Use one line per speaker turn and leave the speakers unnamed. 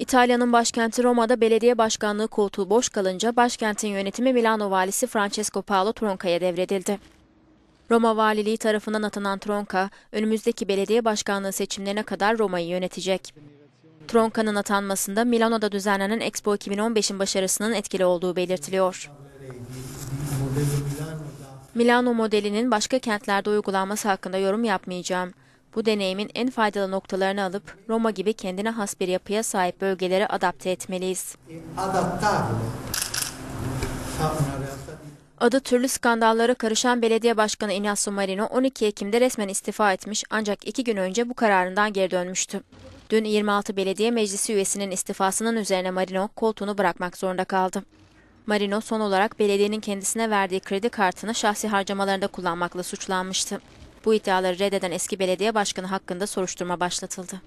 İtalya'nın başkenti Roma'da belediye başkanlığı koltuğu boş kalınca başkentin yönetimi Milano valisi Francesco Paolo Tronca'ya devredildi. Roma valiliği tarafından atanan Tronca, önümüzdeki belediye başkanlığı seçimlerine kadar Roma'yı yönetecek. Tronca'nın atanmasında Milano'da düzenlenen Expo 2015'in başarısının etkili olduğu belirtiliyor. Milano modelinin başka kentlerde uygulanması hakkında yorum yapmayacağım. Bu deneyimin en faydalı noktalarını alıp Roma gibi kendine has bir yapıya sahip bölgelere adapte etmeliyiz. Adı türlü skandallara karışan belediye başkanı Ignazio Marino 12 Ekim'de resmen istifa etmiş ancak iki gün önce bu kararından geri dönmüştü. Dün 26 belediye meclisi üyesinin istifasının üzerine Marino koltuğunu bırakmak zorunda kaldı. Marino son olarak belediyenin kendisine verdiği kredi kartını şahsi harcamalarında kullanmakla suçlanmıştı. Bu iddiaları reddeden eski belediye başkanı hakkında soruşturma başlatıldı.